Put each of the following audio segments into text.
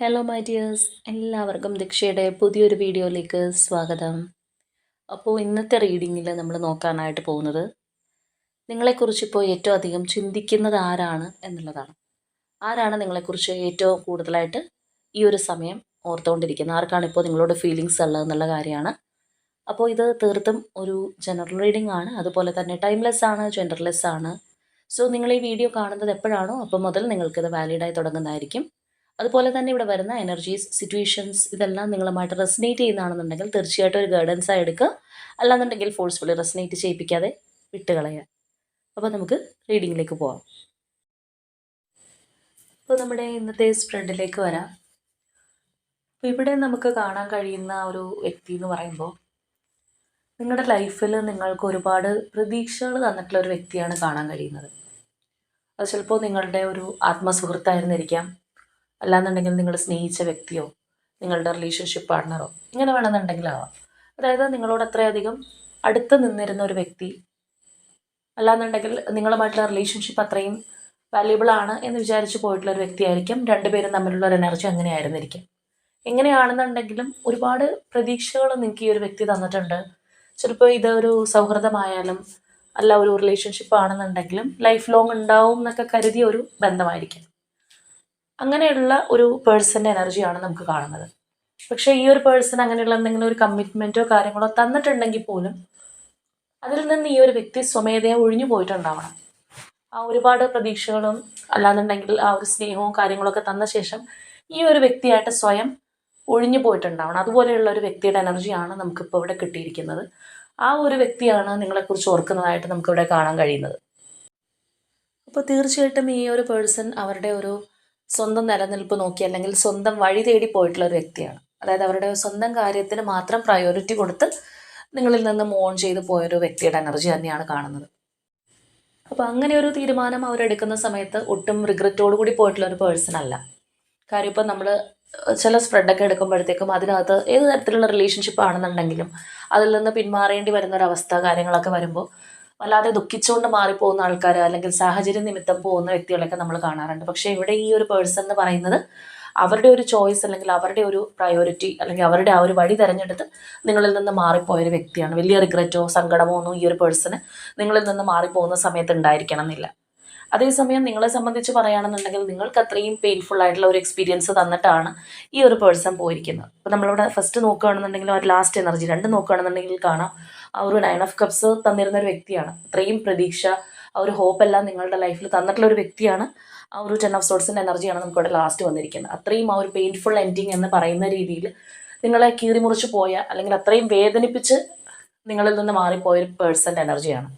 Hello my dears എല്ലാവർക്കും ദീക്ഷയുടെ പുതിയൊരു വീഡിയോയിലേക്ക് സ്വാഗതം. അപ്പോൾ ഇന്നത്തെ റീഡിങ്ങിൽ നമ്മൾ നോക്കാനായിട്ട് പോകുന്നത് നിങ്ങളെക്കുറിച്ച് ഇപ്പോൾ ഏറ്റവും അധികം ചിന്തിക്കുന്നത് ആരാണ് എന്നുള്ളതാണ്. ആരാണ് നിങ്ങളെക്കുറിച്ച് ഏറ്റവും കൂടുതലായിട്ട് ഈ ഒരു സമയം ഓർത്തുകൊണ്ടിരിക്കുന്നത്? ആർക്കാണ് ഇപ്പോൾ നിങ്ങളോട് ഫീലിങ്സ് ഉള്ളത് എന്നുള്ള കാര്യമാണ്. അപ്പോൾ ഇത് തീർത്തും ഒരു ജനറൽ റീഡിംഗ് ആണ്. അതുപോലെ തന്നെ ടൈംലെസ് ആണ് ജെൻഡർലെസ് ആണ്. സോ നിങ്ങൾ ഈ വീഡിയോ കാണുന്നത് എപ്പോഴാണോ അപ്പോൾ മുതൽ നിങ്ങൾക്കിത് വാലിഡായി തുടങ്ങുന്നതായിരിക്കും. അതുപോലെ തന്നെ ഇവിടെ വരുന്ന എനർജീസ് സിറ്റുവേഷൻസ് ഇതെല്ലാം നിങ്ങളുമായിട്ട് റെസിനേറ്റ് ചെയ്യുന്നതാണെന്നുണ്ടെങ്കിൽ തീർച്ചയായിട്ടും ഒരു ഗൈഡൻസ് ആയി എടുക്കുക. അല്ലാന്നുണ്ടെങ്കിൽ ഫോഴ്സ്ഫുള്ളി റെസിനേറ്റ് ചെയ്യിപ്പിക്കാതെ വിട്ടുകളയുക. അപ്പോൾ നമുക്ക് റീഡിങ്ങിലേക്ക് പോവാം. അപ്പോൾ നമ്മുടെ ഇന്നത്തെ സ്പ്രെഡിലേക്ക് വരാം. അപ്പോൾ ഇവിടെ നമുക്ക് കാണാൻ കഴിയുന്ന ഒരു വ്യക്തി എന്ന് പറയുമ്പോൾ നിങ്ങളുടെ ലൈഫിൽ നിങ്ങൾക്ക് ഒരുപാട് പ്രതീക്ഷകൾ തന്നിട്ടുള്ള ഒരു വ്യക്തിയാണ് കാണാൻ കഴിയുന്നത്. അത് ചിലപ്പോൾ നിങ്ങളുടെ ഒരു ആത്മസുഹൃത്തായിരുന്നിരിക്കാം. അല്ലാന്നുണ്ടെങ്കിൽ നിങ്ങൾ സ്നേഹിച്ച വ്യക്തിയോ നിങ്ങളുടെ റിലേഷൻഷിപ്പ് പാർട്ട്ണറോ ഇങ്ങനെ വേണമെന്നുണ്ടെങ്കിലാവാം അതായത് നിങ്ങളോട് അത്രയധികം അടുത്ത് നിന്നിരുന്ന ഒരു വ്യക്തി അല്ലാന്നുണ്ടെങ്കിൽ നിങ്ങളുമായിട്ടുള്ള റിലേഷൻഷിപ്പ് അത്രയും വാല്യുബിൾ ആണ് എന്ന് വിചാരിച്ച് പോയിട്ടുള്ള ഒരു വ്യക്തിയായിരിക്കും രണ്ടുപേരും തമ്മിലുള്ള ഒരു എനർജി അങ്ങനെ ആയിരുന്നിരിക്കും എങ്ങനെയാണെന്നുണ്ടെങ്കിലും ഒരുപാട് പ്രതീക്ഷകൾ നിങ്ങൾക്ക് ഈ ഒരു വ്യക്തി തന്നിട്ടുണ്ട്. ചിലപ്പോൾ ഇതൊരു സൗഹൃദമായാലും അല്ല ഒരു റിലേഷൻഷിപ്പ് ആണെന്നുണ്ടെങ്കിലും ലൈഫ് ലോങ് ഉണ്ടാവും എന്നൊക്കെ കരുതിയ ഒരു ബന്ധമായിരിക്കും. അങ്ങനെയുള്ള ഒരു പേഴ്സന്റെ എനർജിയാണ് നമുക്ക് കാണുന്നത്. പക്ഷേ ഈ ഒരു പേഴ്സൺ അങ്ങനെയുള്ള എന്തെങ്കിലും ഒരു കമ്മിറ്റ്മെന്റോ കാര്യങ്ങളോ തന്നിട്ടുണ്ടെങ്കിൽ പോലും അതിൽ നിന്ന് ഈ ഒരു വ്യക്തി സ്വമേധയാ ഒഴിഞ്ഞു പോയിട്ടുണ്ടാവണം. ആ ഒരുപാട് പ്രതീക്ഷകളും അല്ലാന്നുണ്ടെങ്കിൽ ആ ഒരു സ്നേഹവും കാര്യങ്ങളൊക്കെ തന്ന ശേഷം ഈ ഒരു വ്യക്തിയായിട്ട് സ്വയം ഒഴിഞ്ഞു പോയിട്ടുണ്ടാവണം. അതുപോലെയുള്ള ഒരു വ്യക്തിയുടെ എനർജിയാണ് നമുക്കിപ്പോൾ ഇവിടെ കിട്ടിയിരിക്കുന്നത്. ആ ഒരു വ്യക്തിയാണ് നിങ്ങളെക്കുറിച്ച് ഓർക്കുന്നതായിട്ട് നമുക്കിവിടെ കാണാൻ കഴിയുന്നത്. അപ്പോൾ തീർച്ചയായിട്ടും ഈ ഒരു പേഴ്സൺ അവരുടെ ഒരു സ്വന്തം നിലനിൽപ്പ് നോക്കി അല്ലെങ്കിൽ സ്വന്തം വഴി തേടി പോയിട്ടുള്ള ഒരു വ്യക്തിയാണ്. അതായത് അവരുടെ സ്വന്തം കാര്യത്തിന് മാത്രം പ്രയോറിറ്റി കൊടുത്ത് നിങ്ങളിൽ നിന്ന് മോൺ ചെയ്ത് പോയൊരു വ്യക്തിയുടെ എനർജി തന്നെയാണ് കാണുന്നത്. അപ്പോൾ അങ്ങനെ ഒരു തീരുമാനം അവരെടുക്കുന്ന സമയത്ത് ഒട്ടും റിഗ്രറ്റോട് കൂടി പോയിട്ടുള്ള ഒരു പേഴ്സൺ അല്ല. കാര്യം ഇപ്പം നമ്മൾ ചില സ്പ്രെഡൊക്കെ എടുക്കുമ്പോഴത്തേക്കും അതിനകത്ത് ഏത് തരത്തിലുള്ള റിലേഷൻഷിപ്പ് ആണെന്നുണ്ടെങ്കിലും അതിൽ നിന്ന് പിന്മാറേണ്ടി വരുന്ന ഒരു അവസ്ഥ കാര്യങ്ങളൊക്കെ വരുമ്പോൾ വല്ലാതെ ദുഃഖിച്ചുകൊണ്ട് മാറിപ്പോകുന്ന ആൾക്കാർ അല്ലെങ്കിൽ സാഹചര്യം നിമിത്തം പോകുന്ന വ്യക്തികളൊക്കെ നമ്മൾ കാണാറുണ്ട്. പക്ഷേ ഇവിടെ ഈ ഒരു പേഴ്സൺ എന്ന് പറയുന്നത് അവരുടെ ഒരു ചോയ്സ് അല്ലെങ്കിൽ അവരുടെ ഒരു പ്രയോറിറ്റി അല്ലെങ്കിൽ അവരുടെ ആ ഒരു വഴി തിരഞ്ഞെടുത്ത് നിങ്ങളിൽ നിന്ന് മാറിപ്പോയ ഒരു വ്യക്തിയാണ്. വലിയ റിഗ്രറ്റോ സങ്കടമോ ഒന്നും ഈ ഒരു പേഴ്സണ് നിങ്ങളിൽ നിന്ന് മാറിപ്പോകുന്ന സമയത്ത് ഉണ്ടായിരിക്കണം എന്നില്ല. അതേസമയം നിങ്ങളെ സംബന്ധിച്ച് പറയുകയാണെന്നുണ്ടെങ്കിൽ നിങ്ങൾക്ക് അത്രയും പെയിൻഫുൾ ആയിട്ടുള്ള ഒരു എക്സ്പീരിയൻസ് തന്നിട്ടാണ് ഈ ഒരു പേഴ്സൺ പോയിരിക്കുന്നത്. അപ്പോൾ നമ്മളിവിടെ ഫസ്റ്റ് നോക്കുകയാണെന്നുണ്ടെങ്കിൽ ഒരു ലാസ്റ്റ് എനർജി രണ്ട് നോക്കുകയാണെന്നുണ്ടെങ്കിൽ കാണാം. ആ ഒരു നയൻ ഓഫ് കപ്സ് തന്നിരുന്ന ഒരു വ്യക്തിയാണ്. അത്രയും പ്രതീക്ഷ ആ ഒരു ഹോപ്പ് എല്ലാം നിങ്ങളുടെ ലൈഫിൽ തന്നിട്ടുള്ള ഒരു വ്യക്തിയാണ്. ആ ഒരു ടെൻ ഓഫ് സോഴ്സിന്റെ എനർജിയാണ് നമുക്ക് ഇവിടെ ലാസ്റ്റ് വന്നിരിക്കുന്നത്. അത്രയും ആ ഒരു പെയിൻഫുൾ എൻഡിങ് എന്ന് പറയുന്ന രീതിയിൽ നിങ്ങളെ കീറിമുറിച്ച് പോയ അല്ലെങ്കിൽ അത്രയും വേദനിപ്പിച്ച് നിങ്ങളിൽ നിന്ന് മാറിപ്പോയ ഒരു പേഴ്സന്റെ എനർജിയാണ്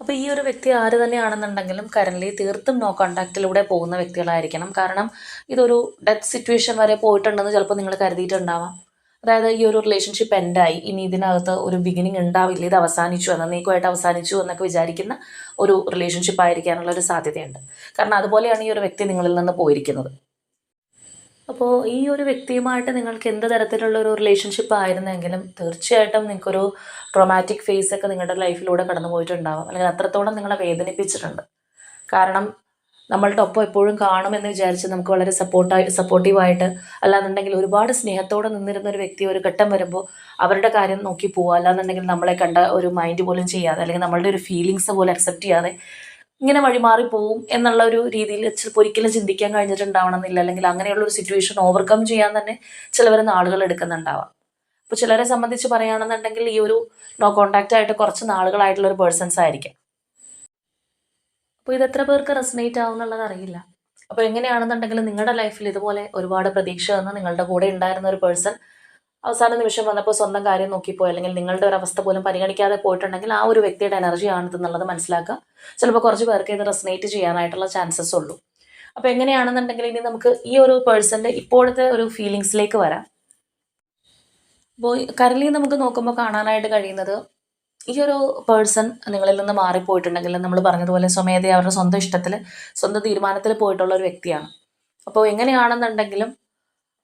അപ്പോൾ ഈ ഒരു വ്യക്തി ആര് തന്നെയാണെന്നുണ്ടെങ്കിലും കറന്റ്ലി തീർത്തും നോ കോണ്ടാക്റ്റിലൂടെ പോകുന്ന വ്യക്തികളായിരിക്കണം. കാരണം ഇതൊരു ഡെത്ത് സിറ്റുവേഷൻ വരെ പോയിട്ടുണ്ടെന്ന് ചിലപ്പോൾ നിങ്ങൾ കരുതിയിട്ടുണ്ടാവാം. അതായത് ഈ ഒരു റിലേഷൻഷിപ്പ് എൻഡായി ഇനി ഇതിനകത്ത് ഒരു ബിഗിനിങ് ഉണ്ടാവില്ല. ഇത് അവസാനിച്ചു എന്നേക്കുമായിട്ട് അവസാനിച്ചു എന്നൊക്കെ വിചാരിക്കുന്ന ഒരു റിലേഷൻഷിപ്പ് ആയിരിക്കാനുള്ള ഒരു സാധ്യതയുണ്ട്. കാരണം അതുപോലെയാണ് ഈ ഒരു വ്യക്തി നിങ്ങളിൽ നിന്ന് പോയിരിക്കുന്നത്. അപ്പോൾ ഈ ഒരു വ്യക്തിയുമായിട്ട് നിങ്ങൾക്ക് എന്ത് തരത്തിലുള്ള ഒരു റിലേഷൻഷിപ്പ് ആയിരുന്നെങ്കിലും തീർച്ചയായിട്ടും നിങ്ങൾക്കൊരു ട്രോമാറ്റിക് ഫേസ് ഒക്കെ നിങ്ങളുടെ ലൈഫിലൂടെ കടന്നു പോയിട്ടുണ്ടാവും അല്ലെങ്കിൽ അത്രത്തോളം നിങ്ങളെ വേദനിപ്പിച്ചിട്ടുണ്ട്. കാരണം നമ്മളുടെ ഒപ്പം എപ്പോഴും കാണുമെന്ന് വിചാരിച്ച് നമുക്ക് വളരെ സപ്പോർട്ടായി സപ്പോർട്ടീവായിട്ട് അല്ലാന്നുണ്ടെങ്കിൽ ഒരുപാട് സ്നേഹത്തോടെ നിന്നിരുന്ന ഒരു വ്യക്തി ഒരു ഘട്ടം വരുമ്പോൾ അവരുടെ കാര്യം നോക്കി പോവുക. അല്ലാന്നുണ്ടെങ്കിൽ നമ്മളെ കണ്ട ഒരു മൈൻഡ് പോലും ചെയ്യാതെ അല്ലെങ്കിൽ നമ്മളുടെ ഒരു ഫീലിങ്സ് പോലും അക്സെപ്റ്റ് ചെയ്യാതെ ഇങ്ങനെ വഴിമാറി പോവും എന്നുള്ള ഒരു രീതിയിൽ ചിലപ്പോൾ ഒരിക്കലും ചിന്തിക്കാൻ കഴിഞ്ഞിട്ടുണ്ടാവണമെന്നില്ല അല്ലെങ്കിൽ അങ്ങനെയുള്ള ഒരു സിറ്റുവേഷൻ ഓവർകം ചെയ്യാൻ തന്നെ ചിലവർ നാളുകൾ എടുക്കുന്നുണ്ടാവാം. അപ്പോൾ ചിലരെ സംബന്ധിച്ച് പറയുകയാണെന്നുണ്ടെങ്കിൽ ഈ ഒരു നോ കോണ്ടാക്റ്റ് ആയിട്ട് കുറച്ച് നാളുകളായിട്ടുള്ള ഒരു പേഴ്സൺസ് ആയിരിക്കും. അപ്പോൾ ഇത് എത്ര പേർക്ക് റെസനേറ്റ് ആവും എന്നുള്ളത് അറിയില്ല. അപ്പോൾ എങ്ങനെയാണെന്നുണ്ടെങ്കിൽ നിങ്ങളുടെ ലൈഫിൽ ഇതുപോലെ ഒരുപാട് പ്രതീക്ഷ വന്ന് നിങ്ങളുടെ കൂടെ ഉണ്ടായിരുന്ന ഒരു പേഴ്സൺ അവസാന നിമിഷം വന്നപ്പോൾ സ്വന്തം കാര്യം നോക്കിപ്പോയി അല്ലെങ്കിൽ നിങ്ങളുടെ ഒരു അവസ്ഥ പോലും പരിഗണിക്കാതെ പോയിട്ടുണ്ടെങ്കിൽ ആ ഒരു വ്യക്തിയുടെ എനർജി ഇതെന്നുള്ളത് മനസ്സിലാക്കുക. ചിലപ്പോൾ കുറച്ച് പേർക്ക് ഇത് റെസനേറ്റ് ചെയ്യാനായിട്ടുള്ള ചാൻസസ് ഉള്ളൂ. അപ്പോൾ എങ്ങനെയാണെന്നുണ്ടെങ്കിൽ ഇനി നമുക്ക് ഈ ഒരു പേഴ്സന്റെ ഇപ്പോഴത്തെ ഒരു ഫീലിങ്സിലേക്ക് വരാം. അപ്പോൾ കരളി നമുക്ക് നോക്കുമ്പോൾ കാണാനായിട്ട് കഴിയുന്നത് ഈ ഒരു പേഴ്സൺ നിങ്ങളിൽ നിന്ന് മാറിപ്പോയിട്ടുണ്ടെങ്കിൽ നമ്മൾ പറഞ്ഞതുപോലെ സ്വമേധ അവരുടെ സ്വന്തം ഇഷ്ടത്തിൽ സ്വന്തം തീരുമാനത്തിൽ പോയിട്ടുള്ള ഒരു വ്യക്തിയാണ്. അപ്പോൾ എങ്ങനെയാണെന്നുണ്ടെങ്കിലും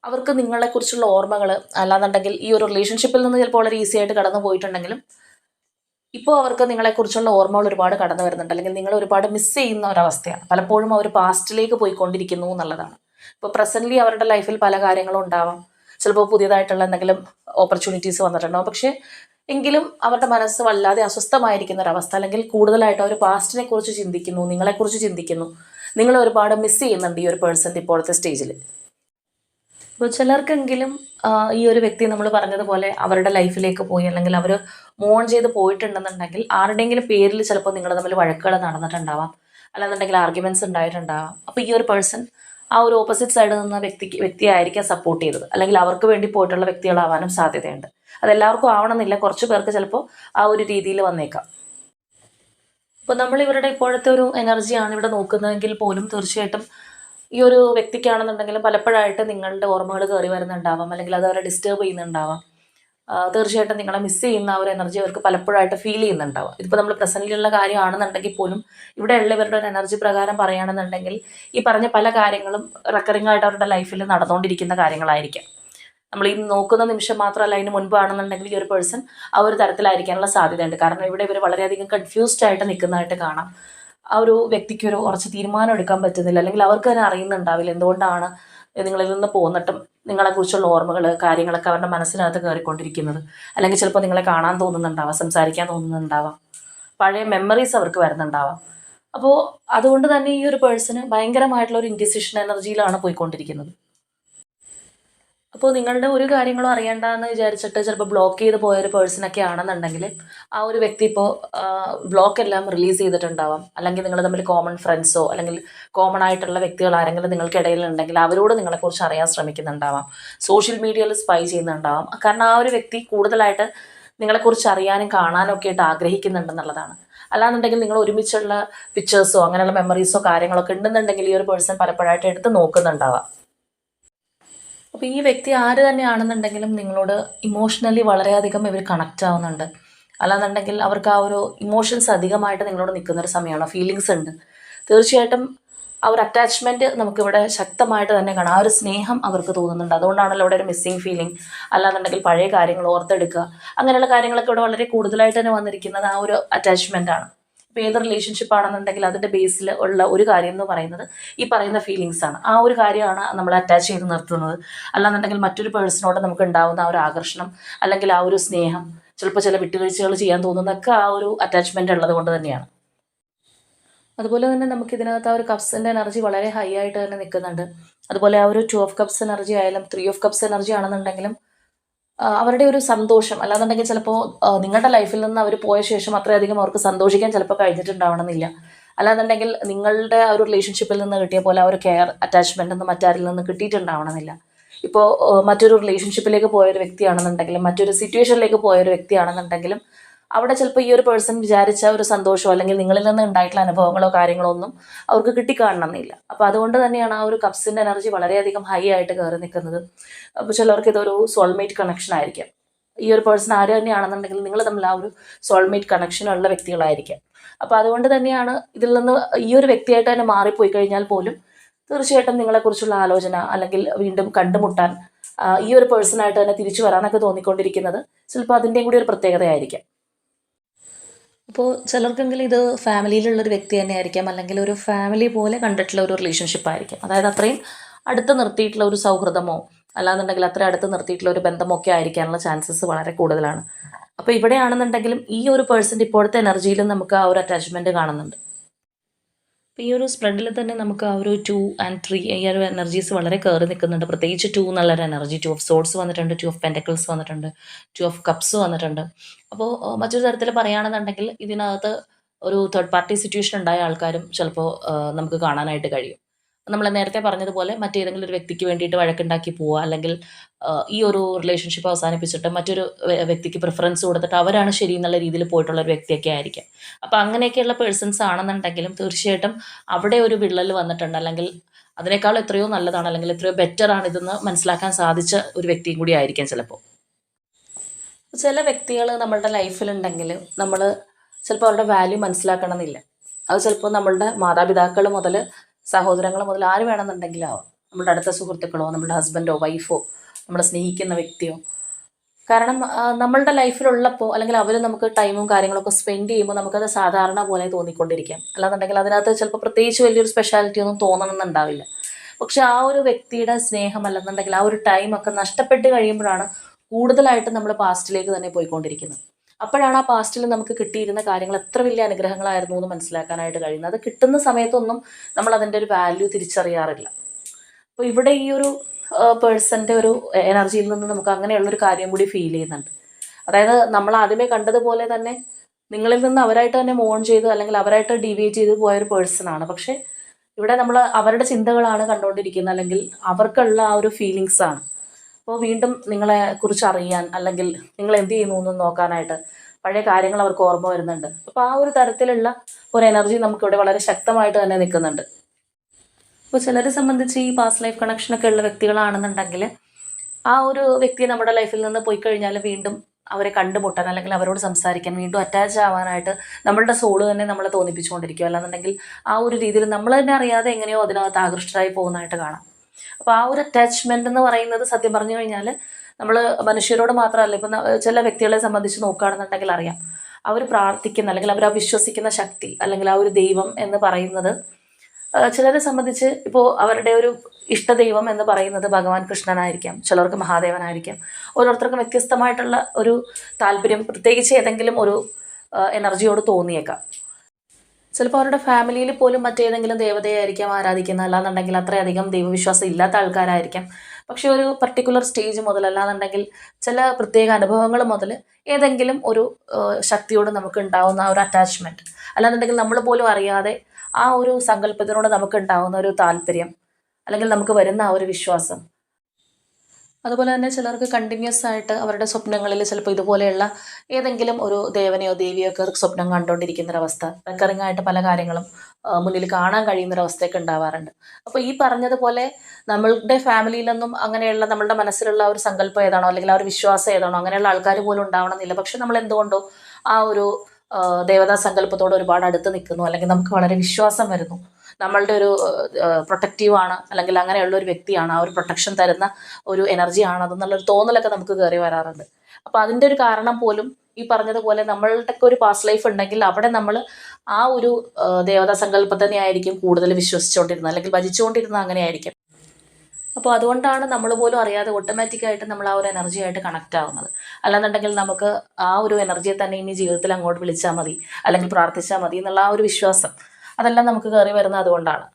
അവർക്ക് നിങ്ങളെക്കുറിച്ചുള്ള ഓർമ്മകൾ അല്ലാന്നുണ്ടെങ്കിൽ ഈ ഒരു റിലേഷൻഷിപ്പിൽ നിന്ന് ചിലപ്പോൾ വളരെ ഈസി ആയിട്ട് കടന്നു പോയിട്ടുണ്ടെങ്കിലും ഇപ്പോൾ അവർക്ക് നിങ്ങളെക്കുറിച്ചുള്ള ഓർമ്മകൾ ഒരുപാട് കടന്നു വരുന്നുണ്ട്. അല്ലെങ്കിൽ നിങ്ങൾ ഒരുപാട് മിസ് ചെയ്യുന്ന ഒരവസ്ഥയാണ്. പലപ്പോഴും അവർ പാസ്റ്റിലേക്ക് പോയിക്കൊണ്ടിരിക്കുന്നു എന്നുള്ളതാണ്. ഇപ്പോൾ പ്രസന്റ്ലി അവരുടെ ലൈഫിൽ പല കാര്യങ്ങളും ഉണ്ടാവാം. ചിലപ്പോൾ പുതിയതായിട്ടുള്ള എന്തെങ്കിലും ഓപ്പർച്യൂണിറ്റീസ് വന്നിട്ടുണ്ടാവും. പക്ഷേ എങ്കിലും അവരുടെ മനസ്സ് വല്ലാതെ അസ്വസ്ഥമായിരിക്കുന്ന ഒരവസ്ഥ അല്ലെങ്കിൽ കൂടുതലായിട്ട് അവർ പാസ്റ്റിനെ കുറിച്ച് ചിന്തിക്കുന്നു നിങ്ങളെക്കുറിച്ച് ചിന്തിക്കുന്നു. നിങ്ങളെ ഒരുപാട് മിസ് ചെയ്യുന്നുണ്ട് ഈ ഒരു പേഴ്സൺ ഇപ്പോഴത്തെ സ്റ്റേജിൽ ഇപ്പോൾ ചിലർക്കെങ്കിലും ഈ ഒരു വ്യക്തി നമ്മൾ പറഞ്ഞതുപോലെ അവരുടെ ലൈഫിലേക്ക് പോയി അല്ലെങ്കിൽ അവർ മോൺ ചെയ്ത് പോയിട്ടുണ്ടെന്നുണ്ടെങ്കിൽ ആരുടെയെങ്കിലും പേരിൽ ചിലപ്പോൾ നിങ്ങൾ തമ്മിൽ വഴക്കുകൾ നടന്നിട്ടുണ്ടാവാം. അല്ലാന്നുണ്ടെങ്കിൽ ആർഗ്യുമെന്റ്സ് ഉണ്ടായിട്ടുണ്ടാവാം. അപ്പോൾ ഈ ഒരു പേഴ്സൺ ആ ഒരു ഓപ്പോസിറ്റ് സൈഡിൽ നിന്ന വ്യക്തിക്ക് വ്യക്തിയായിരിക്കാം സപ്പോർട്ട് ചെയ്തത്. അല്ലെങ്കിൽ അവർക്ക് വേണ്ടി പോയിട്ടുള്ള വ്യക്തികളാവാനും സാധ്യതയുണ്ട്. അതെല്ലാവർക്കും ആവണമെന്നില്ല. കുറച്ച് പേർക്ക് ചിലപ്പോൾ ആ ഒരു രീതിയിൽ വന്നേക്കാം. അപ്പോൾ നമ്മൾ ഇവരുടെ ഇപ്പോഴത്തെ ഒരു എനർജിയാണ് ഇവിടെ നോക്കുന്നതെങ്കിൽ പോലും തീർച്ചയായിട്ടും ഈ ഒരു വ്യക്തിക്കാണെന്നുണ്ടെങ്കിലും പലപ്പോഴായിട്ട് നിങ്ങളുടെ ഓർമ്മകൾ കയറി വരുന്നുണ്ടാവാം. അല്ലെങ്കിൽ അത് അവരെ ഡിസ്റ്റേബ് ചെയ്യുന്നുണ്ടാവാം. തീർച്ചയായിട്ടും നിങ്ങളെ മിസ് ചെയ്യുന്ന ആ ഒരു എനർജി അവർക്ക് പലപ്പോഴായിട്ട് ഫീൽ ചെയ്യുന്നുണ്ടാവാം. ഇതിപ്പോൾ നമ്മൾ പ്രസന്റിലുള്ള കാര്യമാണെന്നുണ്ടെങ്കിൽ പോലും ഇവിടെ ഉള്ളവരുടെ ഒരു എനർജി പ്രകാരം പറയുകയാണെന്നുണ്ടെങ്കിൽ ഈ പറഞ്ഞ പല കാര്യങ്ങളും റെക്കറിംഗ് ആയിട്ട് അവരുടെ ലൈഫിൽ നടന്നുകൊണ്ടിരിക്കുന്ന കാര്യങ്ങളായിരിക്കാം. നമ്മൾ ഈ നോക്കുന്ന നിമിഷം മാത്രമല്ല അതിന് മുൻപാണെന്നുണ്ടെങ്കിൽ ഈ ഒരു പേഴ്സൺ ആ ഒരു തരത്തിലായിരിക്കാനുള്ള സാധ്യതയുണ്ട്. കാരണം ഇവിടെ ഇവർ വളരെയധികം കൺഫ്യൂസ്ഡ് ആയിട്ട് നിൽക്കുന്നതായിട്ട് കാണാം. ആ ഒരു വ്യക്തിക്ക് ഒരു കുറച്ച് തീരുമാനം എടുക്കാൻ പറ്റുന്നില്ല. അല്ലെങ്കിൽ അവർക്ക് തന്നെ അറിയുന്നുണ്ടാവില്ല എന്തുകൊണ്ടാണ് നിങ്ങളിൽ നിന്ന് പോന്നിട്ടും നിങ്ങളെക്കുറിച്ചുള്ള ഓർമ്മകൾ കാര്യങ്ങളൊക്കെ അവരുടെ മനസ്സിനകത്ത് കയറിക്കൊണ്ടിരിക്കുന്നത്. അല്ലെങ്കിൽ ചിലപ്പോൾ നിങ്ങളെ കാണാൻ തോന്നുന്നുണ്ടാവാം സംസാരിക്കാൻ തോന്നുന്നുണ്ടാവാം. പഴയ മെമ്മറീസ് അവർക്ക് വരുന്നുണ്ടാവാം. അപ്പോൾ അതുകൊണ്ട് തന്നെ ഈ ഒരു പേഴ്സണ് ഭയങ്കരമായിട്ടുള്ള ഒരു ഇൻഡിസിഷൻ എനർജിയിലാണ് പോയിക്കൊണ്ടിരിക്കുന്നത്. അപ്പോൾ നിങ്ങളുടെ ഒരു കാര്യങ്ങളും അറിയണ്ടെന്ന് വിചാരിച്ചിട്ട് ചിലപ്പോൾ ബ്ലോക്ക് ചെയ്ത് പോയൊരു പേഴ്സണൊക്കെ ആണെന്നുണ്ടെങ്കിൽ ആ ഒരു വ്യക്തി ഇപ്പോൾ ബ്ലോക്ക് എല്ലാം റിലീസ് ചെയ്തിട്ടുണ്ടാവാം. അല്ലെങ്കിൽ നിങ്ങൾ തമ്മിൽ കോമൺ ഫ്രണ്ട്സോ അല്ലെങ്കിൽ കോമൺ ആയിട്ടുള്ള വ്യക്തികൾ ആരെങ്കിലും നിങ്ങൾക്കിടയിൽ ഉണ്ടെങ്കിൽ അവരോട് നിങ്ങളെക്കുറിച്ച് അറിയാൻ ശ്രമിക്കുന്നുണ്ടാവാം. സോഷ്യൽ മീഡിയയിൽ സ്പൈ ചെയ്യുന്നുണ്ടാവാം. കാരണം ആ ഒരു വ്യക്തി കൂടുതലായിട്ട് നിങ്ങളെക്കുറിച്ച് അറിയാനും കാണാനും ഒക്കെ ആയിട്ട് ആഗ്രഹിക്കുന്നുണ്ടെന്നുള്ളതാണ് അല്ലാന്നുണ്ടെങ്കിൽ നിങ്ങൾ ഒരുമിച്ചുള്ള പിക്ചേഴ്സോ അങ്ങനെയുള്ള മെമ്മറീസോ കാര്യങ്ങളൊക്കെ ഉണ്ടെന്നുണ്ടെങ്കിൽ ഈ ഒരു പേഴ്സൺ പലപ്പോഴായിട്ട് എടുത്ത് നോക്കുന്നുണ്ടാവാം. അപ്പോൾ ഈ വ്യക്തി ആര് തന്നെയാണെന്നുണ്ടെങ്കിലും നിങ്ങളോട് ഇമോഷണലി വളരെയധികം ഇവർ കണക്റ്റ് ആവുന്നുണ്ട്. അല്ലാന്നുണ്ടെങ്കിൽ അവർക്ക് ആ ഒരു ഇമോഷൻസ് അധികമായിട്ട് നിങ്ങളോട് നിൽക്കുന്ന ഒരു സമയമാണ്. ഫീലിങ്സ് ഉണ്ട്. തീർച്ചയായിട്ടും ആ ഒരു അറ്റാച്ച്മെന്റ് നമുക്കിവിടെ ശക്തമായിട്ട് തന്നെ കാണാം. ആ ഒരു സ്നേഹം അവർക്ക് തോന്നുന്നുണ്ട്. അതുകൊണ്ടാണല്ലോ ഇവിടെ ഒരു മിസ്സിങ് ഫീലിംഗ് അല്ലാന്നുണ്ടെങ്കിൽ പഴയ കാര്യങ്ങൾ ഓർത്തെടുക്കുക. അങ്ങനെയുള്ള കാര്യങ്ങളൊക്കെ ഇവിടെ വളരെ കൂടുതലായിട്ട് തന്നെ വന്നിരിക്കുന്നത് ആ ഒരു അറ്റാച്ച്മെന്റ് ആണ്. ഇപ്പോൾ ഏത് റിലേഷൻഷിപ്പ് ആണെന്നുണ്ടെങ്കിൽ അതിന്റെ ബേസിൽ ഉള്ള ഒരു കാര്യം എന്ന് പറയുന്നത് ഈ പറയുന്ന ഫീലിങ്സ് ആണ്. ആ ഒരു കാര്യമാണ് നമ്മൾ അറ്റാച്ച് ചെയ്ത് നിർത്തുന്നത്. അല്ലാന്നുണ്ടെങ്കിൽ മറ്റൊരു പേഴ്സണോട് നമുക്ക് ഉണ്ടാവുന്ന ആ ഒരു ആകർഷണം അല്ലെങ്കിൽ ആ ഒരു സ്നേഹം ചിലപ്പോൾ ചില വിട്ടുവീഴ്ചകൾ ചെയ്യാൻ തോന്നുന്നതൊക്കെ ആ ഒരു അറ്റാച്ച്മെന്റ് ഉള്ളത് കൊണ്ട് തന്നെയാണ്. അതുപോലെ തന്നെ നമുക്ക് ഇതിനകത്ത് ആ ഒരു കപ്സിന്റെ എനർജി വളരെ ഹൈ ആയിട്ട് തന്നെ നിൽക്കുന്നുണ്ട്. അതുപോലെ ആ ഒരു ടു ഓഫ് കപ്സ് എനർജി ആയാലും ത്രീ ഓഫ് കപ്സ് എനർജി ആണെന്നുണ്ടെങ്കിലും അവരുടെ ഒരു സന്തോഷം. അല്ലാന്നുണ്ടെങ്കിൽ ചിലപ്പോൾ നിങ്ങളുടെ ലൈഫിൽ നിന്ന് അവർ പോയ ശേഷം അത്രയധികം അവർക്ക് സന്തോഷിക്കാൻ ചിലപ്പോൾ കഴിഞ്ഞിട്ടുണ്ടാവണമെന്നില്ല. അല്ലാന്നുണ്ടെങ്കിൽ നിങ്ങളുടെ ആ ഒരു റിലേഷൻഷിപ്പിൽ നിന്ന് കിട്ടിയ പോലെ ആ ഒരു കെയർ അറ്റാച്ച്മെന്റ് ഒന്നും മറ്റാരിൽ നിന്ന് കിട്ടിയിട്ടുണ്ടാവണമെന്നില്ല. ഇപ്പോൾ മറ്റൊരു റിലേഷൻഷിപ്പിലേക്ക് പോയ ഒരു വ്യക്തിയാണെന്നുണ്ടെങ്കിലും മറ്റൊരു സിറ്റുവേഷനിലേക്ക് പോയ ഒരു വ്യക്തിയാണെന്നുണ്ടെങ്കിലും അവിടെ ചിലപ്പോൾ ഈ ഒരു പേഴ്സൺ വിചാരിച്ച ഒരു സന്തോഷമോ അല്ലെങ്കിൽ നിങ്ങളിൽ നിന്ന് ഉണ്ടായിട്ടുള്ള അനുഭവങ്ങളോ കാര്യങ്ങളോ ഒന്നും അവർക്ക് കിട്ടിക്കാണണമെന്നില്ല. അപ്പോൾ അതുകൊണ്ട് തന്നെയാണ് ആ ഒരു കപ്സിന്റെ എനർജി വളരെയധികം ഹൈ ആയിട്ട് കയറി നിൽക്കുന്നത്. അപ്പോൾ ചിലവർക്ക് ഇതൊരു സോൾമേറ്റ് കണക്ഷൻ ആയിരിക്കാം. ഈ ഒരു പേഴ്സൺ ആര് തന്നെയാണെന്നുണ്ടെങ്കിൽ നിങ്ങൾ തമ്മിൽ ആ ഒരു സോൾമേറ്റ് കണക്ഷൻ ഉള്ള വ്യക്തികളായിരിക്കാം. അപ്പോൾ അതുകൊണ്ട് തന്നെയാണ് ഇതിൽ നിന്ന് ഈ ഒരു വ്യക്തിയായിട്ട് തന്നെ മാറിപ്പോയി കഴിഞ്ഞാൽ പോലും തീർച്ചയായിട്ടും നിങ്ങളെക്കുറിച്ചുള്ള ആലോചന അല്ലെങ്കിൽ വീണ്ടും കണ്ടുമുട്ടാൻ ഈ ഒരു പേഴ്സണായിട്ട് തന്നെ തിരിച്ചു വരാനൊക്കെ തോന്നിക്കൊണ്ടിരിക്കുന്നത് ചിലപ്പോൾ അതിന്റെയും കൂടി ഒരു പ്രത്യേകതയായിരിക്കാം. അപ്പോൾ ചിലർക്കെങ്കിലും ഇത് ഫാമിലിയിലുള്ളൊരു വ്യക്തി തന്നെ ആയിരിക്കാം അല്ലെങ്കിൽ ഒരു ഫാമിലി പോലെ കണ്ടിട്ടുള്ള ഒരു റിലേഷൻഷിപ്പ് ആയിരിക്കും. അതായത് അത്രയും അടുത്ത് നിർത്തിയിട്ടുള്ള ഒരു സൗഹൃദമോ അല്ലാന്നുണ്ടെങ്കിൽ അത്ര അടുത്ത് നിർത്തിയിട്ടുള്ള ഒരു ബന്ധമോ ഒക്കെ ആയിരിക്കാനുള്ള ചാൻസസ് വളരെ കൂടുതലാണ്. അപ്പോൾ ഇവിടെയാണെന്നുണ്ടെങ്കിലും ഈ ഒരു പേഴ്സന്റെ ഇപ്പോഴത്തെ എനർജിയിലും നമുക്ക് ആ ഒരു അറ്റാച്ച്മെന്റ് കാണുന്നുണ്ട്. അപ്പോൾ ഈ ഒരു സ്പ്രെഡിൽ തന്നെ നമുക്ക് ആ ഒരു ടു ആൻഡ് ത്രീ ഈ ഒരു എനർജീസ് വളരെ കയറി നിൽക്കുന്നുണ്ട്. പ്രത്യേകിച്ച് ടു എന്നുള്ളൊരു എനർജി ടു ഓഫ് സോഡ്സ് വന്നിട്ടുണ്ട് ടു ഓഫ് പെന്റക്കിൾസ് വന്നിട്ടുണ്ട് ടു ഓഫ് കപ്സ് വന്നിട്ടുണ്ട്. അപ്പോൾ മറ്റൊരു തരത്തിൽ പറയുകയാണെന്നുണ്ടെങ്കിൽ ഇതിനകത്ത് ഒരു തേർഡ് പാർട്ടി സിറ്റുവേഷൻ ഉണ്ടായ ആൾക്കാരും ചിലപ്പോൾ നമുക്ക് കാണാനായിട്ട് കഴിയും. നമ്മൾ നേരത്തെ പറഞ്ഞതുപോലെ മറ്റേതെങ്കിലും ഒരു വ്യക്തിക്ക് വേണ്ടിയിട്ട് വഴക്കുണ്ടാക്കി പോവുക അല്ലെങ്കിൽ ഈ ഒരു റിലേഷൻഷിപ്പ് അവസാനിപ്പിച്ചിട്ട് മറ്റൊരു വ്യക്തിക്ക് പ്രിഫറൻസ് കൊടുത്തിട്ട് അവരാണ് ശരി എന്നുള്ള രീതിയിൽ പോയിട്ടുള്ള ഒരു വ്യക്തിയൊക്കെ ആയിരിക്കാം. അപ്പോൾ അങ്ങനെയൊക്കെയുള്ള പേഴ്സൺസ് ആണെന്നുണ്ടെങ്കിലും തീർച്ചയായിട്ടും അവിടെ ഒരു വിള്ളൽ വന്നിട്ടുണ്ട്. അല്ലെങ്കിൽ അതിനേക്കാൾ എത്രയോ നല്ലതാണ് അല്ലെങ്കിൽ എത്രയോ ബെറ്റർ ആണ് ഇതെന്ന് മനസ്സിലാക്കാൻ സാധിച്ച ഒരു വ്യക്തിയും കൂടി ആയിരിക്കാം ചിലപ്പോൾ. ചില വ്യക്തികൾ നമ്മളുടെ ലൈഫിലുണ്ടെങ്കിൽ നമ്മൾ ചിലപ്പോൾ അവരുടെ വാല്യൂ മനസ്സിലാക്കണമെന്നില്ല. അത് ചിലപ്പോൾ നമ്മളുടെ മാതാപിതാക്കൾ മുതൽ സഹോദരങ്ങൾ മുതൽ ആര് വേണമെന്നുണ്ടെങ്കിലാവാം നമ്മുടെ അടുത്ത സുഹൃത്തുക്കളോ നമ്മുടെ ഹസ്ബൻഡോ വൈഫോ നമ്മളെ സ്നേഹിക്കുന്ന വ്യക്തിയോ. കാരണം നമ്മളുടെ ലൈഫിലുള്ളപ്പോൾ അല്ലെങ്കിൽ അവർ നമുക്ക് ടൈമും കാര്യങ്ങളൊക്കെ സ്പെൻഡ് ചെയ്യുമ്പോൾ നമുക്കത് സാധാരണ പോലെ തോന്നിക്കൊണ്ടിരിക്കാം. അല്ലാന്നുണ്ടെങ്കിൽ അതിനകത്ത് ചിലപ്പോൾ പ്രത്യേകിച്ച് വലിയൊരു സ്പെഷ്യാലിറ്റി ഒന്നും തോന്നണമെന്നുണ്ടാവില്ല. പക്ഷെ ആ ഒരു വ്യക്തിയുടെ സ്നേഹം അല്ലെന്നുണ്ടെങ്കിൽ ആ ഒരു ടൈമൊക്കെ നഷ്ടപ്പെട്ട് കഴിയുമ്പോഴാണ് കൂടുതലായിട്ട് നമ്മൾ പാസ്റ്റിലേക്ക് തന്നെ പോയിക്കൊണ്ടിരിക്കുന്നത്. അപ്പോഴാണ് ആ പാസ്റ്റിൽ നമുക്ക് കിട്ടിയിരുന്ന കാര്യങ്ങൾ എത്ര വലിയ അനുഗ്രഹങ്ങളായിരുന്നു എന്ന് മനസ്സിലാക്കാനായിട്ട് കഴിയുന്നത്. അത് കിട്ടുന്ന സമയത്തൊന്നും നമ്മൾ അതിന്റെ ഒരു വാല്യൂ തിരിച്ചറിയാറില്ല. അപ്പോൾ ഇവിടെ ഈ ഒരു പേഴ്സന്റെ ഒരു എനർജിയിൽ നിന്ന് നമുക്ക് അങ്ങനെയുള്ളൊരു കാര്യം കൂടി ഫീൽ ചെയ്യുന്നുണ്ട്. അതായത് നമ്മൾ ആദ്യമേ കണ്ടതുപോലെ തന്നെ നിങ്ങളിൽ നിന്ന് അവരായിട്ട് തന്നെ മോൺ ചെയ്ത് അല്ലെങ്കിൽ അവരായിട്ട് ഡീവിയേറ്റ് ചെയ്ത് പോയ ഒരു പേഴ്സൺ ആണ്. പക്ഷേ ഇവിടെ നമ്മൾ അവരുടെ ചിന്തകളാണ് കണ്ടുകൊണ്ടിരിക്കുന്നത് അല്ലെങ്കിൽ അവർക്കുള്ള ആ ഒരു ഫീലിങ്സ് ആണ്. അപ്പോൾ വീണ്ടും നിങ്ങളെ കുറിച്ച് അറിയാൻ അല്ലെങ്കിൽ നിങ്ങൾ എന്ത് ചെയ്യുന്നു എന്ന് നോക്കാനായിട്ട് പഴയ കാര്യങ്ങൾ അവർക്ക് ഓർമ്മ വരുന്നുണ്ട്. അപ്പോൾ ആ ഒരു തരത്തിലുള്ള ഒരു എനർജി നമുക്കിവിടെ വളരെ ശക്തമായിട്ട് തന്നെ നിൽക്കുന്നുണ്ട്. അപ്പോൾ ചിലരെ സംബന്ധിച്ച് ഈ പാസ്റ്റ് ലൈഫ് കണക്ഷനൊക്കെ ഉള്ള വ്യക്തികളാണെന്നുണ്ടെങ്കിൽ ആ ഒരു വ്യക്തി നമ്മുടെ ലൈഫിൽ നിന്ന് പോയി കഴിഞ്ഞാൽ വീണ്ടും അവരെ കണ്ടുമുട്ടാൻ അല്ലെങ്കിൽ അവരോട് സംസാരിക്കാൻ വീണ്ടും അറ്റാച്ച് ആവാനായിട്ട് നമ്മളുടെ സോൾ തന്നെ നമ്മളെ തോന്നിപ്പിച്ചുകൊണ്ടിരിക്കും. അല്ലാന്നുണ്ടെങ്കിൽ ആ ഒരു രീതിയിൽ നമ്മൾ തന്നെ അറിയാതെ എങ്ങനെയോ അതിനകത്ത് ആകൃഷ്ടരായി പോകുന്നതായിട്ട് കാണാം. അപ്പോൾ ആ ഒരു അറ്റാച്ച്മെന്റ് എന്ന് പറയുന്നത് സത്യം പറഞ്ഞു കഴിഞ്ഞാൽ നമ്മൾ മനുഷ്യരോട് മാത്രമല്ല ഇപ്പം ചില വ്യക്തികളെ സംബന്ധിച്ച് നോക്കുകയാണെന്നുണ്ടെങ്കിൽ അറിയാം. അവർ പ്രാർത്ഥിക്കുന്ന അല്ലെങ്കിൽ അവർ വിശ്വസിക്കുന്ന ശക്തി അല്ലെങ്കിൽ ആ ഒരു ദൈവം എന്ന് പറയുന്നത് ചിലരെ സംബന്ധിച്ച് ഇപ്പോൾ അവരുടെ ഒരു ഇഷ്ടദൈവം എന്ന് പറയുന്നത് ഭഗവാൻ കൃഷ്ണനായിരിക്കാം ചിലർക്ക് മഹാദേവനായിരിക്കാം. ഓരോരുത്തർക്കും വ്യത്യസ്തമായിട്ടുള്ള ഒരു താല്പര്യം പ്രത്യേകിച്ച് ഏതെങ്കിലും ഒരു എനർജിയോട് തോന്നിയേക്കാം. ചിലപ്പോൾ അവരുടെ ഫാമിലിയിൽ പോലും മറ്റേതെങ്കിലും ദേവതയായിരിക്കാം ആരാധിക്കുന്നത്. അല്ലാന്നുണ്ടെങ്കിൽ അത്രയധികം ദൈവവിശ്വാസം ഇല്ലാത്ത ആൾക്കാരായിരിക്കാം. പക്ഷെ ഒരു പർട്ടിക്കുലർ സ്റ്റേജ് മുതൽ അല്ലാന്നുണ്ടെങ്കിൽ ചില പ്രത്യേക അനുഭവങ്ങൾ മുതൽ ഏതെങ്കിലും ഒരു ശക്തിയോട് നമുക്ക് ഉണ്ടാവുന്ന ആ ഒരു അറ്റാച്ച്മെന്റ് അല്ലാന്നുണ്ടെങ്കിൽ നമ്മൾ പോലും അറിയാതെ ആ ഒരു സങ്കല്പത്തിനോട് നമുക്ക് ഉണ്ടാവുന്ന ഒരു താല്പര്യം. അല്ലെങ്കിൽ നമുക്ക് വരുന്ന ആ ഒരു വിശ്വാസം. അതുപോലെ തന്നെ ചിലർക്ക് കണ്ടിന്യൂസ് ആയിട്ട് അവരുടെ സ്വപ്നങ്ങളിൽ ചിലപ്പോൾ ഇതുപോലെയുള്ള ഏതെങ്കിലും ഒരു ദേവനെയോ ദേവിയോ ഒക്കെ സ്വപ്നം കണ്ടുകൊണ്ടിരിക്കുന്ന ഒരവസ്ഥ റെക്കറിംഗ് ആയിട്ട് പല കാര്യങ്ങളും മുന്നിൽ കാണാൻ കഴിയുന്നൊരവസ്ഥയൊക്കെ ഉണ്ടാവാറുണ്ട്. അപ്പോൾ ഈ പറഞ്ഞതുപോലെ നമ്മളുടെ ഫാമിലിയിലൊന്നും അങ്ങനെയുള്ള നമ്മളുടെ മനസ്സിലുള്ള ഒരു സങ്കല്പം ഏതാണോ അല്ലെങ്കിൽ ആ ഒരു വിശ്വാസം ഏതാണോ അങ്ങനെയുള്ള ആൾക്കാർ പോലും ഉണ്ടാവണമെന്നില്ല. പക്ഷെ നമ്മൾ എന്തുകൊണ്ടോ ആ ഒരു ദേവതാ സങ്കല്പത്തോട് ഒരുപാട് അടുത്ത് നിൽക്കുന്നു. അല്ലെങ്കിൽ നമുക്ക് വളരെ വിശ്വാസം വരുന്നു. നമ്മളുടെ ഒരു പ്രൊട്ടക്റ്റീവ് ആണ് അല്ലെങ്കിൽ അങ്ങനെയുള്ള ഒരു വ്യക്തിയാണ്. ആ ഒരു പ്രൊട്ടക്ഷൻ തരുന്ന ഒരു എനർജി ആണ് അതെന്നുള്ളൊരു തോന്നലൊക്കെ നമുക്ക് കയറി വരാറുണ്ട്. അപ്പോൾ അതിന്റെ ഒരു കാരണം പോലും ഈ പറഞ്ഞതുപോലെ നമ്മളുടെ ഒരു പാസ്റ്റ് ലൈഫ് ഉണ്ടെങ്കിൽ അവിടെ നമ്മൾ ആ ഒരു ദേവതാ സങ്കല്പത്തിനെ ആയിരിക്കും കൂടുതൽ വിശ്വസിച്ചുകൊണ്ടിരുന്നത് അല്ലെങ്കിൽ ഭജിച്ചുകൊണ്ടിരുന്നത് അങ്ങനെയായിരിക്കും. അപ്പോൾ അതുകൊണ്ടാണ് നമ്മൾ പോലും അറിയാതെ ഓട്ടോമാറ്റിക്കായിട്ട് നമ്മൾ ആ ഒരു എനർജി ആയിട്ട് കണക്റ്റ് ആവുന്നത്. അല്ലാന്നുണ്ടെങ്കിൽ നമുക്ക് ആ ഒരു എനർജിയെ തന്നെ ഇനി ജീവിതത്തിൽ അങ്ങോട്ട് വിളിച്ചാൽ മതി അല്ലെങ്കിൽ പ്രാർത്ഥിച്ചാൽ മതി എന്നുള്ള ആ ഒരു വിശ്വാസം അതെല്ലാം നമുക്ക് കയറി വരുന്നത് അതുകൊണ്ടാണ്.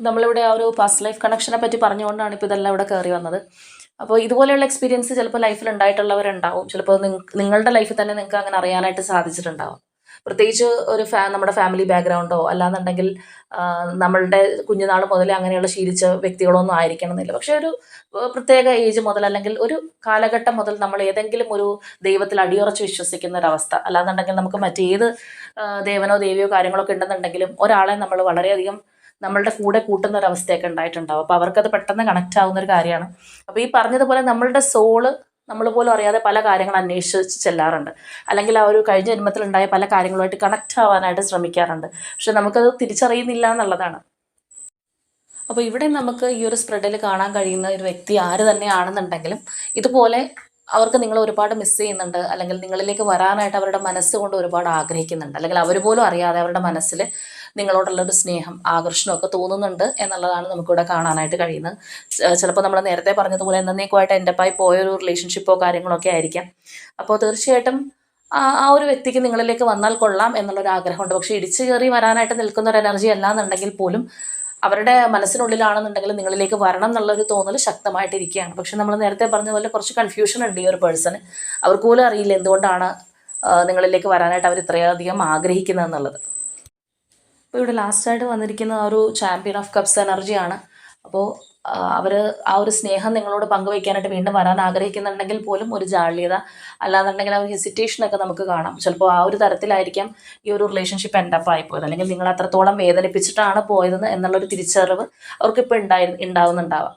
നമ്മളിവിടെ ആ ഒരു പാസ്റ്റ് ലൈഫ് കണക്ഷനെ പറ്റി പറഞ്ഞുകൊണ്ടാണ് ഇപ്പോൾ ഇതെല്ലാം ഇവിടെ കയറി വന്നത്. അപ്പോൾ ഇതുപോലെയുള്ള എക്സ്പീരിയൻസ് ചിലപ്പോൾ ലൈഫിൽ ഉണ്ടായിട്ടുള്ളവരുണ്ടാവും. ചിലപ്പോൾ നിങ്ങ- നിങ്ങളുടെ ലൈഫിൽ തന്നെ നിങ്ങൾക്ക് അങ്ങനെ അറിയാനായിട്ട് സാധിച്ചിട്ടുണ്ടാവും. പ്രത്യേകിച്ച് ഒരു ഫാ നമ്മുടെ ഫാമിലി ബാക്ക്ഗ്രൗണ്ടോ അല്ലാന്നുണ്ടെങ്കിൽ നമ്മളുടെ കുഞ്ഞുനാൾ മുതലേ അങ്ങനെയുള്ള ശീലിച്ച വ്യക്തികളൊന്നും ആയിരിക്കണം എന്നില്ല പക്ഷെ ഒരു പ്രത്യേക ഏജ് മുതൽ അല്ലെങ്കിൽ ഒരു കാലഘട്ടം മുതൽ നമ്മൾ ഏതെങ്കിലും ഒരു ദൈവത്തിൽ അടിയുറച്ച് വിശ്വസിക്കുന്ന ഒരവസ്ഥ. അല്ലാന്നുണ്ടെങ്കിൽ നമുക്ക് മറ്റേത് ദേവനോ ദേവിയോ കാര്യങ്ങളൊക്കെ ഉണ്ടെന്നുണ്ടെങ്കിലും ഒരാളെ നമ്മൾ വളരെയധികം നമ്മളുടെ കൂടെ കൂട്ടുന്ന ഒരു അവസ്ഥയൊക്കെ ഉണ്ടായിട്ടുണ്ടാവും. അപ്പോൾ അവർക്കത് പെട്ടെന്ന് കണക്റ്റ് ആവുന്ന ഒരു കാര്യമാണ്. അപ്പോൾ ഈ പറഞ്ഞതുപോലെ നമ്മളുടെ സോൾ നമ്മൾ പോലും അറിയാതെ പല കാര്യങ്ങൾ അന്വേഷിച്ച് ചെല്ലാറുണ്ട്. അല്ലെങ്കിൽ ആ ഒരു കഴിഞ്ഞ ജന്മത്തിലുണ്ടായ പല കാര്യങ്ങളുമായിട്ട് കണക്റ്റ് ആവാനായിട്ട് ശ്രമിക്കാറുണ്ട്. പക്ഷെ നമുക്കത് തിരിച്ചറിയുന്നില്ല എന്നുള്ളതാണ്. അപ്പോൾ ഇവിടെ നമുക്ക് ഈ ഒരു സ്പ്രെഡിൽ കാണാൻ കഴിയുന്ന ഒരു വ്യക്തി ആര് തന്നെയാണെന്നുണ്ടെങ്കിലും ഇതുപോലെ അവർക്ക് നിങ്ങൾ ഒരുപാട് മിസ് ചെയ്യുന്നുണ്ട്. അല്ലെങ്കിൽ നിങ്ങളിലേക്ക് വരാനായിട്ട് അവരുടെ മനസ്സുകൊണ്ട് ഒരുപാട് ആഗ്രഹിക്കുന്നുണ്ട്. അല്ലെങ്കിൽ അവർ പോലും അറിയാതെ അവരുടെ മനസ്സിൽ നിങ്ങളോടുള്ള ഒരു സ്നേഹം ആകർഷണമൊക്കെ തോന്നുന്നുണ്ട് എന്നുള്ളതാണ് നമുക്കിവിടെ കാണാനായിട്ട് കഴിയുന്നത്. ചിലപ്പോൾ നമ്മൾ നേരത്തെ പറഞ്ഞതുപോലെ എന്നേക്കുമായിട്ട് എന്റെ പോയ ഒരു റിലേഷൻഷിപ്പോ കാര്യങ്ങളൊക്കെ ആയിരിക്കാം. അപ്പോൾ തീർച്ചയായിട്ടും ആ ആ ഒരു വ്യക്തിക്ക് നിങ്ങളിലേക്ക് വന്നാൽ കൊള്ളാം എന്നുള്ളൊരു ആഗ്രഹമുണ്ട്. പക്ഷേ ഇടിച്ചു കയറി വരാനായിട്ട് നിൽക്കുന്ന ഒരു എനർജി അല്ലാന്നുണ്ടെങ്കിൽ പോലും അവരുടെ മനസ്സിനുള്ളിലാണെന്നുണ്ടെങ്കിൽ നിങ്ങളിലേക്ക് വരണം എന്നുള്ളൊരു തോന്നൽ ശക്തമായിട്ടിരിക്കുകയാണ്. പക്ഷെ നമ്മൾ നേരത്തെ പറഞ്ഞ പോലെ കുറച്ച് കൺഫ്യൂഷൻ ഉണ്ട് ഈ ഒരു പേഴ്സണ് അവർക്ക് പോലും അറിയില്ല എന്തുകൊണ്ടാണ് നിങ്ങളിലേക്ക് വരാനായിട്ട് അവർ ഇത്രയധികം ആഗ്രഹിക്കുന്നത് എന്നുള്ളത്. അപ്പോൾ ഇവിടെ ലാസ്റ്റായിട്ട് വന്നിരിക്കുന്ന ആ ഒരു ചാമ്പ്യൻ ഓഫ് കപ്സ് എനർജിയാണ് അപ്പോൾ അവർ ആ ഒരു സ്നേഹം നിങ്ങളോട് പങ്കുവയ്ക്കാനായിട്ട് വീണ്ടും വരാൻ ആഗ്രഹിക്കുന്നുണ്ടെങ്കിൽ പോലും ഒരു ജാള്യത അല്ലാന്നുണ്ടെങ്കിൽ ആ ഒരു ഹെസിറ്റേഷനൊക്കെ നമുക്ക് കാണാം. ചിലപ്പോൾ ആ ഒരു തരത്തിലായിരിക്കാം ഈ ഒരു റിലേഷൻഷിപ്പ് എൻഡപ്പ് ആയിപ്പോയത് അല്ലെങ്കിൽ നിങ്ങൾ അത്രത്തോളം വേദനിപ്പിച്ചിട്ടാണ് പോയതെന്ന് എന്നുള്ളൊരു തിരിച്ചറിവ് അവർക്കിപ്പോൾ ഉണ്ടായി ഉണ്ടാവുന്നുണ്ടാവാം.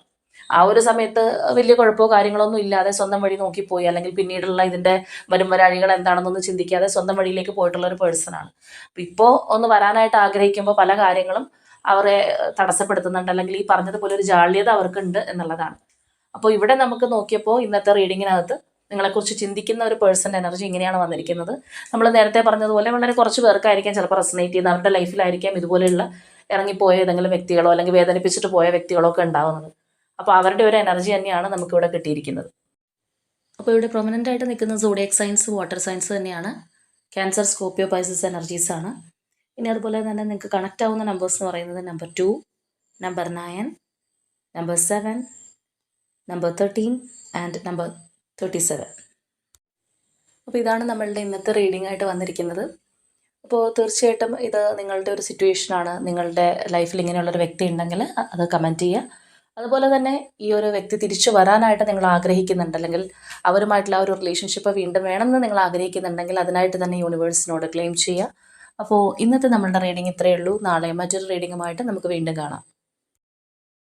ആ ഒരു സമയത്ത് വലിയ കുഴപ്പമോ കാര്യങ്ങളൊന്നും ഇല്ലാതെ സ്വന്തം വഴി നോക്കിപ്പോയി. അല്ലെങ്കിൽ പിന്നീടുള്ള ഇതിന്റെ വരും വരാഴികൾ എന്താണെന്നൊന്നും ചിന്തിക്കാതെ സ്വന്തം വഴിയിലേക്ക് പോയിട്ടുള്ള ഒരു പേഴ്സണാണ് അപ്പോൾ ഇപ്പോൾ ഒന്ന് വരാനായിട്ട് ആഗ്രഹിക്കുമ്പോൾ പല കാര്യങ്ങളും അവരെ തടസ്സപ്പെടുത്തുന്നുണ്ട്. അല്ലെങ്കിൽ ഈ പറഞ്ഞതുപോലെ ഒരു ജാള്യത അവർക്കുണ്ട് എന്നുള്ളതാണ്. അപ്പോൾ ഇവിടെ നമുക്ക് നോക്കിയപ്പോൾ ഇന്നത്തെ റീഡിങ്ങിനകത്ത് നിങ്ങളെക്കുറിച്ച് ചിന്തിക്കുന്ന ഒരു പേഴ്സൺ എനർജി ഇങ്ങനെയാണ് വന്നിരിക്കുന്നത്. നമ്മൾ നേരത്തെ പറഞ്ഞതുപോലെ വളരെ കുറച്ച് പേർക്കായിരിക്കാം ചിലപ്പോൾ റെസനേറ്റ് ചെയ്യുന്ന അവരുടെ ലൈഫിലായിരിക്കാം ഇതുപോലെയുള്ള ഇറങ്ങിപ്പോയ ഏതെങ്കിലും വ്യക്തികളോ അല്ലെങ്കിൽ വേദനിപ്പിച്ചിട്ട് പോയ വ്യക്തികളോ ഒക്കെ ഉണ്ടാവുന്നത്. അപ്പോൾ അവരുടെ ഒരു എനർജി തന്നെയാണ് നമുക്കിവിടെ കിട്ടിയിരിക്കുന്നത്. അപ്പോൾ ഇവിടെ പ്രൊമനന്റ് ആയിട്ട് നിൽക്കുന്ന സോഡിയക് സയൻസ് വാട്ടർ സയൻസ് തന്നെയാണ്. ക്യാൻസർ സ്കോപ്പിയോ പൈസസ് എനർജീസ് ആണ്. ഇനി അതുപോലെ തന്നെ നിങ്ങൾക്ക് കണക്റ്റ് ആവുന്ന നമ്പേഴ്സ് എന്ന് പറയുന്നത് number two number nine number seven number thirteen and number thirty seven അപ്പോൾ ഇതാണ് നമ്മളുടെ ഇന്നത്തെ റീഡിംഗ് ആയിട്ട് വന്നിരിക്കുന്നത്. അപ്പോൾ തീർച്ചയായിട്ടും ഇത് നിങ്ങളുടെ ഒരു സിറ്റുവേഷനാണ് നിങ്ങളുടെ ലൈഫിൽ ഇങ്ങനെയുള്ളൊരു വ്യക്തി ഉണ്ടെങ്കിൽ അത് കമന്റ് ചെയ്യുക. അതുപോലെ തന്നെ ഈ ഒരു വ്യക്തി തിരിച്ചു വരാനായിട്ട് നിങ്ങൾ ആഗ്രഹിക്കുന്നുണ്ട് അല്ലെങ്കിൽ അവരുമായിട്ടുള്ള ഒരു റിലേഷൻഷിപ്പ് വീണ്ടും വേണമെന്ന് നിങ്ങൾ ആഗ്രഹിക്കുന്നുണ്ടെങ്കിൽ അതിനായിട്ട് തന്നെ യൂണിവേഴ്സിനോട് ക്ലെയിം ചെയ്യുക. അപ്പോൾ ഇന്നത്തെ നമ്മളുടെ റീഡിംഗ് ഇത്രയേ ഉള്ളൂ. നാളെ മറ്റൊരു റീഡിങ്ങുമായിട്ട് നമുക്ക് വീണ്ടും കാണാം.